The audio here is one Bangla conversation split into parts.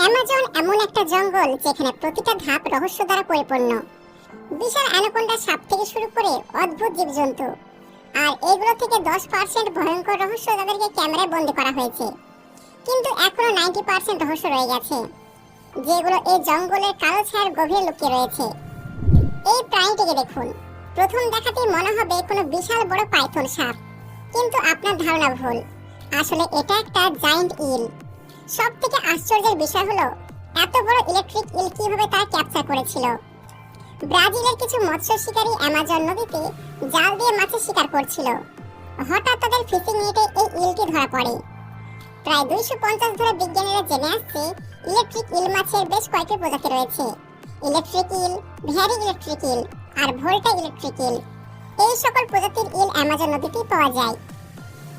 অ্যামাজন এমন একটা জঙ্গল যেখানে প্রতিটা ধাপ রহস্য দ্বারা পরিপূর্ণ। বিশাল অ্যানাকোন্ডা সাপ থেকে শুরু করে অদ্ভুত জীবজন্তু। আর এগুলো থেকে দশ পার্সেন্ট ভয়ঙ্কর রহস্য তাদেরকে ক্যামেরায় বন্দি করা হয়েছে। কিন্তু এখনও নাইনটি পার্সেন্ট রহস্য রয়ে গেছে। যেগুলো এই জঙ্গলের কালো ছায়ার গভীরে লুকিয়ে রয়েছে। এই প্রাণীটিকে দেখুন। প্রথম দেখাতেই মনে হবে কোনো বিশাল বড় পাইথন সাপ। কিন্তু আপনার ধারণা ভুল। আসলে এটা একটা জায়ান্ট ইল সব থেকে আশ্চর্যের বিষয় হলো, এত বড় ইলেকট্রিক ইল কীভাবে তারা ক্যাপচার করেছিল? ব্রাজিলের কিছু মৎস্য শিকারী অ্যামাজন নদীতে জাল দিয়ে মাছের শিকার করছিল। হঠাৎ তাদের ফিশিং নেটে এই ইলটি ধরা পড়ে। প্রায় দুইশো পঞ্চাশ ধরে বিজ্ঞানীরা জেনে আসছে ইলেকট্রিক ইল মাছের বেশ কয়েকটি প্রজাতি রয়েছে। Electric eel vari electric eel, আর ভোল্টা ইলেকট্রিক ইল। এই সকল প্রজাতির ইল অ্যামাজন নদীতেই পাওয়া যায়।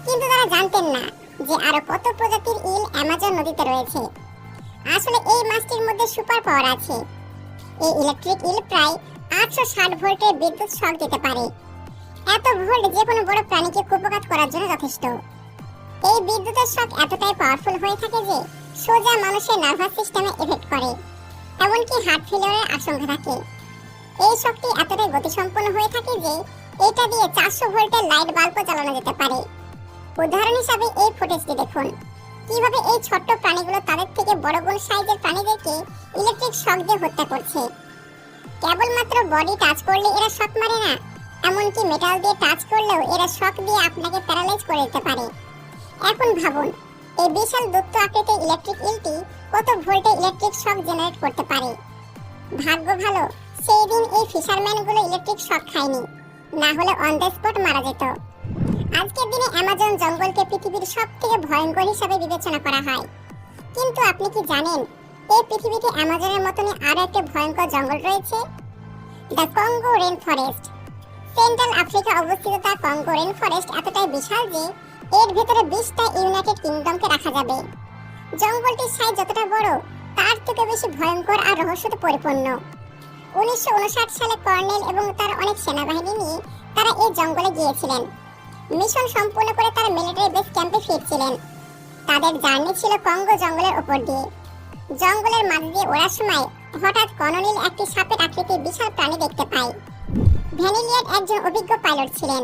কিন্তু তারা জানতেন না যে আরও কত প্রজাতির ইল অ্যামাজন নদীতে রয়েছে। আসলে এই মাছটির মধ্যে সুপার পাওয়ার আছে। এই ইলেকট্রিক ইল প্রায় আটশো ষাট ভোল্টের বিদ্যুৎ শক দিতে পারে। এত ভোল্ট যে কোনো বড় প্রাণীকে কুপঘাত করার জন্য যথেষ্ট। এই বিদ্যুতের শক এতটাই পাওয়ারফুল হয়ে থাকে যে সোজা মানুষের নার্ভাস সিস্টেমে এফেক্ট করে। এমনকি হার্ট ফেলিয়ারের আশঙ্কা থাকে। এই শক্তি এতটাই গতিসম্পন্ন হয়ে থাকে যে এটা দিয়ে চারশো ভোল্টের লাইট বাল্বও চালানো যেতে পারে। উদাহরণ হিসাবে এই ফুটেজটি দেখুন। কীভাবে এই ছোট্ট প্রাণীগুলো তাদের থেকে বড় বড় সাইজের প্রাণীদেরকে ইলেকট্রিক শক দিয়ে হত্যা করছে। কেবলমাত্র বডি টাচ করলে এরা শক মারে না, এমনকি মেটাল দিয়ে টাচ করলেও এরা শক দিয়ে আপনাকে প্যারালাইজ করে দিতে পারে। এখন ভাবুন, এই বিশাল দত্ত আকৃতির ইলেকট্রিক ইলটি কত ভোল্টে ইলেকট্রিক শক জেনারেট করতে পারে? ভাগ্য ভালো, সেই দিন এই ফিশারম্যানগুলো ইলেকট্রিক শক খায়নি। না হলে অন দ্য স্পট মারা যেত। আজকের দিনে অ্যামাজন জঙ্গলকে পৃথিবীর সব থেকে ভয়ঙ্কর হিসাবে বিবেচনা করা হয়। কিন্তু আপনি কি জানেন এই পৃথিবীতে অ্যামাজনের মতনই আরও একটি ভয়ঙ্কর জঙ্গল রয়েছে? The Congo rainforest central Africa অবস্থিত দ্য কঙ্গো রেন ফরেস্ট এতটাই বিশাল যে, এর ভেতরে বিশটা ইউনাইটেড কিংডমকে রাখা যাবে। জঙ্গলটির সাইজ যতটা বড়, তার থেকে বেশি ভয়ঙ্কর আর রহস্যতে পরিপূর্ণ। উনিশশো উনষাট সালে কর্নেল এবং তার অনেক সেনাবাহিনী নিয়ে তারা এই জঙ্গলে গিয়েছিলেন। মিশন সম্পূর্ণ করে তারা মিলিটারি বেস ক্যাম্পে ফিরছিলেন। তাদের জার্নি ছিল কঙ্গো জঙ্গলের উপর দিয়ে। জঙ্গলের মাঝ দিয়ে ওড়ার সময় হঠাৎ কননীল একটি সাপের আকৃতির বিশাল প্রাণী দেখতে পায়। ভ্যানিলিয়ার একজন অভিজ্ঞ পাইলট ছিলেন।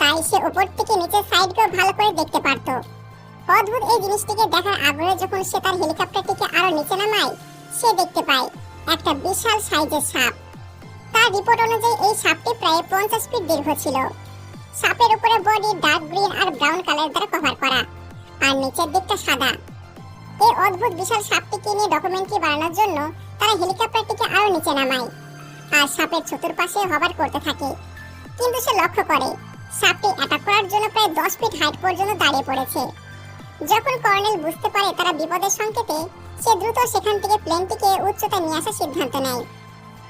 তাই সে উপর থেকে নিচের সাইডকেও ভালো করে দেখতে পারত। অদ্ভুত এই জিনিসটিকে দেখার আগ্রহে যখন সে তার হেলিকপ্টারটিকে আরও নিচে নামায়, সে দেখতে পায় একটা বিশাল সাইজের সাপ। তার রিপোর্ট অনুযায়ী এই সাপটি প্রায় পঞ্চাশ ফিট দীর্ঘ ছিল। সাপের উপরে বডি ডার্ক গ্রিন আর ব্রাউন কালার দ্বারা কভার করা। আর নিচের দিকটা সাদা। এই অদ্ভুত বিশাল সাপটিকে নিয়ে ডকুমেন্টারি বানানোর জন্য তারা হেলিকপ্টারটিকে আরও নিচে নামায়। আর সাপের চতুর্পাশে হবার করতে থাকে। কিন্তু সে লক্ষ্য করে, সাপটি অ্যাটাক করার জন্য প্রায় দশ ফিট হাইট পর্যন্ত দাঁড়িয়ে পড়েছে। যখন কর্নেল বুঝতে পারে তারা বিপদের সংকেতে, সে দ্রুত সেখান থেকে প্লেনটিকে উচ্চতা নিয়ে আসার সিদ্ধান্ত নেয়।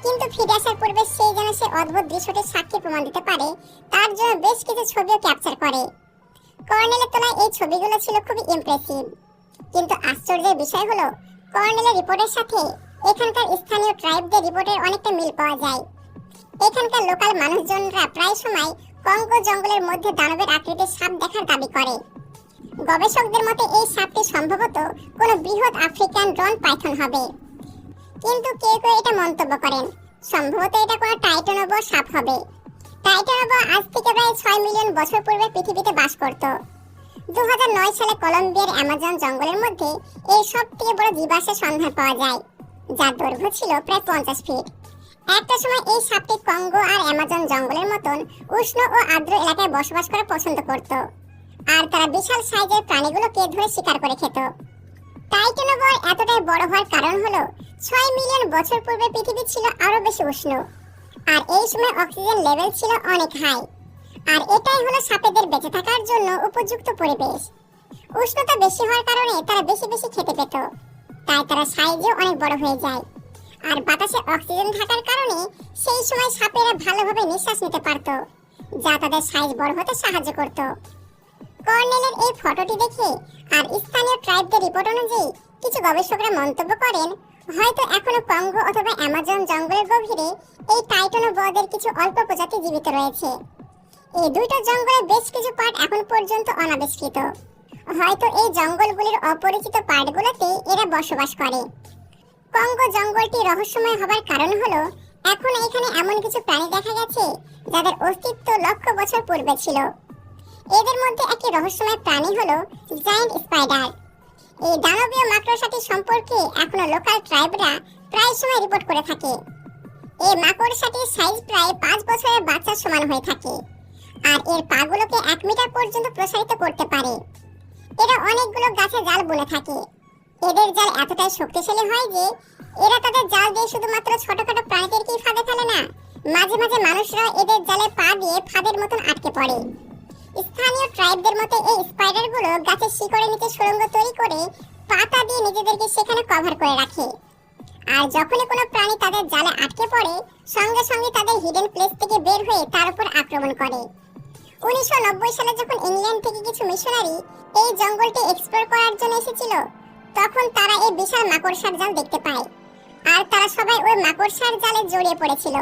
কিন্তু ফিরে আসার পূর্বে সে যেন সে অদ্ভুত দৃশ্যটির সাক্ষী প্রমাণ দিতে পারে, তার জন্য বেশ কিছু ছবিও ক্যাপচার করে। কর্নেলের তোলা এই ছবিগুলো ছিল খুবই ইমপ্রেসিভ কিন্তু আশ্চর্যের বিষয় হলো, কর্নেলের রিপোর্টের সাথে এখানকার স্থানীয় ট্রাইবদের রিপোর্টের অনেকটা মিল পাওয়া যায়। এখানকার লোকাল মানুষজনরা প্রায় সময় কঙ্গো জঙ্গলের মধ্যে দানবের আকৃতির সাপ দেখার দাবি করে। গবেষকদের মতে এই সাপটি সম্ভবত কোনো বৃহৎ আফ্রিকান ড্রন পাইথন হবে। কিন্তু কেউ কেউ এটা মন্তব্য করেন। সম্ভবত এটা কোনো টাইটানোবো সাপ হবে। টাইটানোবো আজ থেকে প্রায় ছয় মিলিয়ন বছর পূর্বে পৃথিবীতে বাস করত। দু হাজার নয় সালে কলম্বিয়ার অ্যামাজন জঙ্গলের মধ্যে এই সব থেকে বড় জীবাশ্মের সন্ধান পাওয়া যায়, যার দৈর্ঘ্য ছিল প্রায় পঞ্চাশ ফিট। একটা সময় এই সাপটি কঙ্গো আর অ্যামাজন জঙ্গলের মতন উষ্ণ ও আর্দ্র এলাকায় বসবাস করা পছন্দ করত। আর তারা বিশাল সাইজের প্রাণীগুলোকে ধরে শিকার করে খেত। টাইটানোবর এতটাই বড় হওয়ার কারণ হলো? ছয় মিলিয়ন বছর পূর্বে পৃথিবী ছিল আরও বেশি উষ্ণ। আর এই সময় অক্সিজেন লেভেল ছিল অনেক হাই। আর এটাই হলো সাপেদের বেঁচে থাকার জন্য উপযুক্ত পরিবেশ। উষ্ণতা বেশি হওয়ার কারণে তারা বেশি বেশি খেতে পেত। তাই তারা সাইজেও অনেক বড় হয়ে যায়। আর বাতাসে অক্সিজেন থাকার কারণে সেই সময় সাপেরা ভালোভাবে নিঃশ্বাস নিতে পারত, যা তাদের সাইজ বড় হতে সাহায্য করত। কর্নেলের এই ফটোটি দেখে আর স্থানীয় ট্রাইবদের রিপোর্ট অনুযায়ী কিছু গবেষকরা মন্তব্য করেন, হয়তো এখনও কঙ্গো অথবা অ্যামাজন জঙ্গলের গভীরে এই টাইটানো বদের কিছু অল্প প্রজাতি জীবিত রয়েছে। এই দুইটা জঙ্গলের বেশ কিছু পার্ট এখন পর্যন্ত অনাবিষ্কৃত। হয়তো এই জঙ্গলগুলির অপরিচিত পার্টগুলোতে এরা বসবাস করে। কঙ্গো জঙ্গলটি রহস্যময় হবার কারণ হলো, এখন এখানে এমন কিছু প্রাণী দেখা গেছে যাদের অস্তিত্ব লক্ষ বছর পূর্বে ছিল। এদের মধ্যে একটি রহস্যময় প্রাণী হলো জায়ান্ট স্পাইডার। এই দানবীয় মাকড়সাটি সম্পর্কে এখনও লোকাল ট্রাইবরা প্রায় সময় রিপোর্ট করে থাকে। এই মাকড়সাটির সাইজ প্রায় পাঁচ বছরের বাচ্চার সমান হয়ে থাকে আর এর পাগুলোকে এক মিটার পর্যন্ত প্রসারিত করতে পারে। এরা অনেকগুলো গাছে জাল বুনে থাকে। এদের জাল এতটাই শক্তিশালী হয় যে এরা তাদের জাল দিয়ে শুধুমাত্র ছোটখাটো প্রাণীদেরকেই ফাঁদে ফেলে না, মাঝে মাঝে মানুষরা এদের জালে পা দিয়ে ফাঁদের মতন আটকে পড়ে। স্থানীয় ট্রাইবদের মতে এই স্পাইডারগুলো গাছের শিকড়ের নিচে সুড়ঙ্গ তৈরি করে পাতা দিয়ে নিজেদেরকে সেখানে কভার করে রাখে। আর যখনই কোনো প্রাণী তাদের জালে আটকে পড়ে, সঙ্গে সঙ্গে তাদের হিডেন প্লেস থেকে বের হয়ে তার উপর আক্রমণ করে। উনিশশো নব্বই সালে যখন ইংল্যান্ড থেকে কিছু মিশনারি এই জঙ্গলটি এক্সপ্লোর করার জন্য এসেছিল, তখন তারা এই বিশাল মাকড়সার জাল দেখতে পায়। আর তারা সবাই ওই মাকড়সার জালে জড়িয়ে পড়েছিল।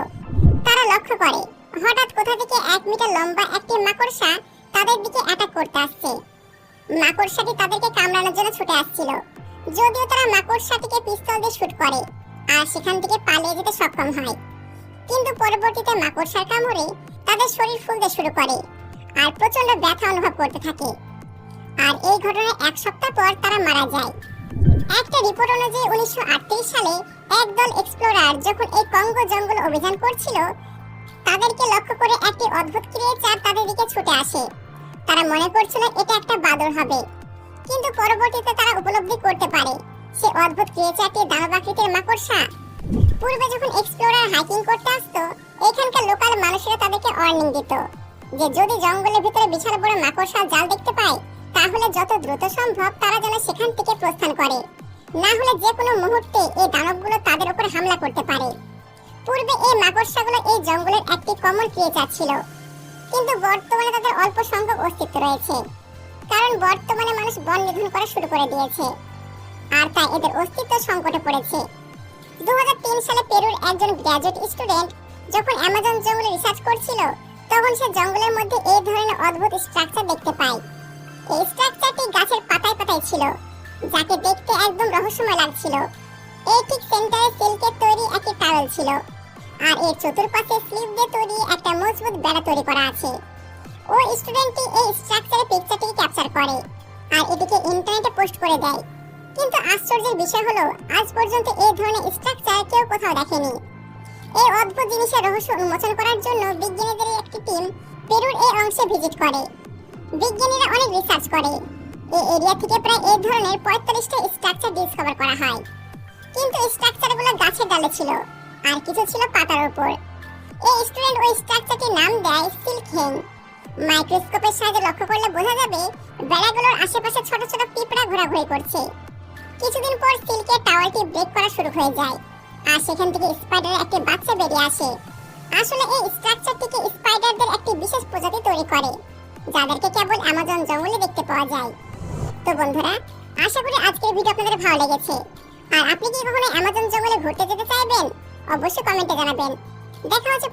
তারা লক্ষ্য করে, হঠাৎ কোথা থেকে এক মিটার লম্বা একটি মাকড়সা তাদের দিকে অ্যাটাক করতে আসছে। মাকড়সাটি তাদেরকে কামড়ানোর জন্য ছুটে আসছিল। যদিও তারা মাকড়সাটিকে পিস্তল দিয়ে শুট করে, আর সেখান থেকে পালিয়ে যেতে সক্ষম হয়। কিন্তু পরবর্তীতে মাকড়সার কামড়ে তাদের শরীর ফুলতে শুরু করে, আর প্রচণ্ড ব্যথা অনুভব করতে থাকে। আর এই ঘটনায় এক সপ্তাহ পর তারা মারা যায়। একটা রিপোর্ট অনুযায়ী উনিশশো সালে একদল এক্সপ্লোরার যখন এই কঙ্গো জঙ্গল অভিযান করছিল, তাদেরকে লক্ষ্য করে একটি অদ্ভুত ক্রিয়েচার তাদের দিকে ছুটে আসে। তারা মনে করছিল এটা একটা বাদর হবে। কিন্তু পরবর্তীতে তারা উপলব্ধি করতে পারে। সে অদ্ভুত ক্রিয়েচারটি দানবাকৃতির মাকড়সা। পূর্বে যখন এক্সপ্লোরার হাইকিং করতে আসতো, এখানকার লোকাল মানুষেরা তাদেরকে ওয়ার্নিং দিত যে যদি জঙ্গলের ভিতরে বিশাল বড় মাকড়সা জাল দেখতে পায়, তাহলে যত দ্রুত সম্ভব তারা যেন সেখান থেকে প্রস্থান করে। না হলে যে কোনো মুহূর্তে এই দানবগুলো তাদের উপর হামলা করতে পারে। পূর্বে এই মাকড়সাগুলো এই জঙ্গলের একটি কমন ক্রিয়েচার ছিল। কিন্তু বর্তমানে তাদের অল্প সংখ্যক অস্তিত্ব রয়েছে। কারণ বর্তমানে মানুষ বন নিধন করা শুরু করে দিয়েছে। আর তাই এদের অস্তিত্ব সংকটে পড়েছে। দু হাজার তিন সালে পেরুর একজন গ্র্যাজুয়েট স্টুডেন্ট যখন অ্যামাজন জঙ্গলে রিসার্চ করছিল, তখন সে জঙ্গলের মধ্যে এই ধরনের অদ্ভুত স্ট্রাকচার দেখতে পায়। এই স্ট্রাকচারটি গাছের পাতায় পাতায় ছিল, যাকে দেখতে একদম রহস্যময় লাগছিল। এই ঠিক সেন্টারে সিল্কের তৈরি একটি টাওয়েল ছিল। আর এর চতুর্পাশে স্লিপ দিয়ে তৈরি একটা মজবুত বেড়া তৈরি করা আছে। ওই স্টুডেন্টটি এই স্ট্রাকচারের পিকচারটিকে ক্যাপচার করে আর এটিকে ইন্টারনেটে পোস্ট করে দেয়। কিন্তু আশ্চর্যের বিষয় হলো, আজ পর্যন্ত এই ধরনের স্ট্রাকচার কেউ কোথাও দেখেনি। এই অদ্ভুত জিনিসের রহস্য উন্মোচন করার জন্য বিজ্ঞানীদের একটি টিম পেরুর এই অংশে ভিজিট করে। বিজ্ঞানীরা অনেক রিসার্চ করে। এই এরিয়া থেকে প্রায় এই ধরনের পঁয়তাল্লিশটা স্ট্রাকচার ডিসকভার করা হয়। কিন্তু স্ট্রাকচারগুলো গাছের ডালে ছিল। আর কিছু ছিল পাতার উপর। এই স্টুডেন্ট ওই স্ট্রাকচারটির নাম দেয় সিল্ক হেং মাইক্রোস্কোপের সাহায্যে লক্ষ্য করলে বোঝা যাবে বেড়াগুলোর আশেপাশে ছোট ছোট পিঁপড়া ঘোরাঘুরি করছে। কিছুদিন পর সিল্কের টাওয়ারটি ব্রেক করা শুরু হয়ে যায়। আর সেখান থেকে স্পাইডারের একটি বাচ্চা বেরিয়ে আসে। আসলে এই স্ট্রাকচারটিকে স্পাইডারদের একটি বিশেষ প্রজাতি তৈরি করে, যাদেরকে কেবল অ্যামাজন জঙ্গলে দেখতে পাওয়া যায়। তো বন্ধুরা, আশা করি আজকের ভিডিও আপনাদের ভালো লেগেছে। আর আপনি কি কখনো অ্যামাজন জঙ্গলে ঘুরতে যেতে চাইবেন? অবশ্যই কমেন্টে জানাবেন। দেখা হচ্ছে